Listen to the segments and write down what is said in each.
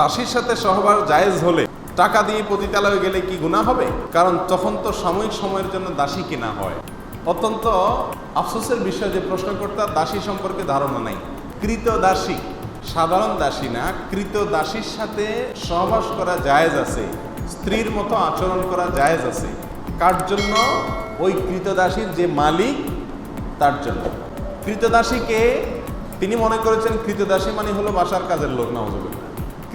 দাসীর সাথে সহবাস জায়েজ হলে টাকা দিয়ে পতিতালয়ে গেলে কি গুণা হবে? কারণ তখন তো সাময়িক সময়ের জন্য দাসী কেনা হয়। অত্যন্ত আফসোসের বিষয় যে প্রশ্নকর্তার দাসী সম্পর্কে ধারণা নাই। কৃত দাসী, সাধারণ দাসী না, কৃত দাসীর সাথে সহবাস করা জায়েজ আছে, স্ত্রীর মতো আচরণ করা জায়েজ আছে। কার জন্য? ওই কৃতদাসীর যে মালিক, তার জন্য। কৃতদাসীকে তিনি মনে করেছেন কৃতদাসী মানে হলো বাসার কাজের লোক নওয়াজুবিল্লাহ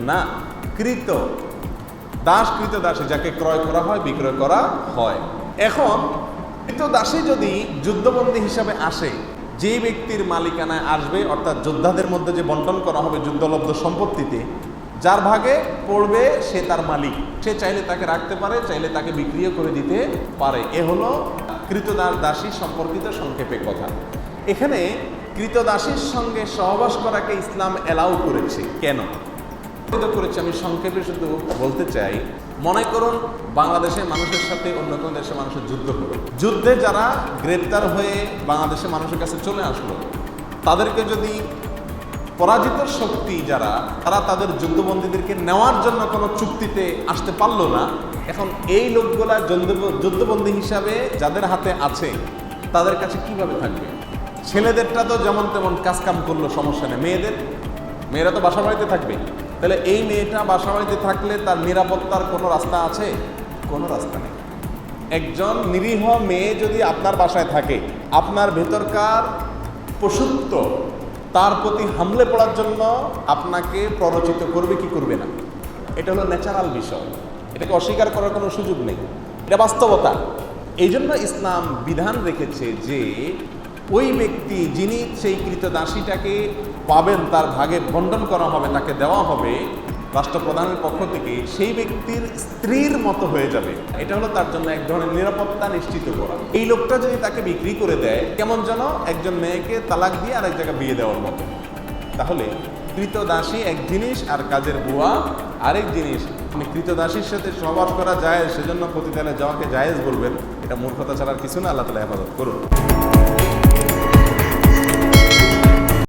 না, কৃত। দাস কৃত দাসী যাকে ক্রয় করা হয়, বিক্রয় করা হয়। এখন, কৃত দাসী যদি যুদ্ধবন্দী হিসাবে আসে যে ব্যক্তির মালিকানায় আসবে, অর্থাৎ যোদ্ধাদের মধ্যে যে বন্টন করা হবে যুদ্ধলব্ধ সম্পত্তিতে, যার ভাগে পড়বে সে তার মালিক। সে চাইলে তাকে রাখতে পারে, চাইলে তাকে বিক্রিও করে দিতে পারে। এ হলো কৃতদাস দাসী সম্পর্কিত সংক্ষেপে কথা। এখানে কৃতদাসীর সঙ্গে সহবাস করাকে ইসলাম এলাও করেছে। কেন? করেছি, আমি সংক্ষেপে শুধু বলতে চাই, মনে করুন বাংলাদেশের মানুষের সাথে অন্য কোনো দেশের মানুষের যুদ্ধ হলো। যুদ্ধে যারা গ্রেপ্তার হয়ে বাংলাদেশের মানুষের কাছে চলে আসলো, তাদেরকে যদি পরাজিত শক্তি যারা, তারা তাদের যুদ্ধবন্দীদেরকে নেওয়ার জন্য কোনো চুক্তিতে আসতে পারল না। এখন এই লোকগুলা যুদ্ধ- যুদ্ধবন্দী হিসাবে যাদের হাতে আছে, তাদের কাছে কীভাবে থাকবে? ছেলেদেরটা তো যেমন তেমন কাজকাম করল, সমস্যা নেই। মেয়েদের, মেয়েরা তো বাসা বাড়িতে থাকবে তাহলে এই মেয়েটা বাসা বাড়িতে থাকলে তার নিরাপত্তার কোনো রাস্তা আছে? কোনো রাস্তা নেই। একজন নিরীহ মেয়ে যদি আপনার বাসায় থাকে, আপনার ভেতরকার পশুত্ব, তার প্রতি হামলে পড়ার জন্য আপনাকে প্ররোচিত করবে কি করবে না? এটা হলো ন্যাচারাল বিষয়। এটাকে অস্বীকার করার কোনো সুযোগ নেই। এটা বাস্তবতা। এই জন্য ইসলাম বিধান রেখেছে যে ওই ব্যক্তি যিনি সেই কৃতদাসীটাকে পাবেন, তার ভাগে বন্টন করা হবে, তাকে দেওয়া হবে রাষ্ট্রপ্রধানের পক্ষ থেকে, সেই ব্যক্তির স্ত্রীর মতো হয়ে যাবে। এটা হলো তার জন্য এক ধরনের নিরাপত্তা নিশ্চিত করা। এই লোকটা যদি তাকে বিক্রি করে দেয়, কেমন যেন একজন মেয়েকে তালাক দিয়ে আরেক জায়গায় বিয়ে দেওয়ার মতো। তাহলে কৃতদাসী এক জিনিস আর কাজের বুয়া আরেক জিনিস। আপনি কৃতদাসীর সাথে সহবাস করা যায়, সেজন্য প্রতিদানে যাওয়াকে জায়েজ বলবেন। এটা মূর্খতা ছাড়ার কিছু না, আল্লাহ তালা হেফাজত করুন।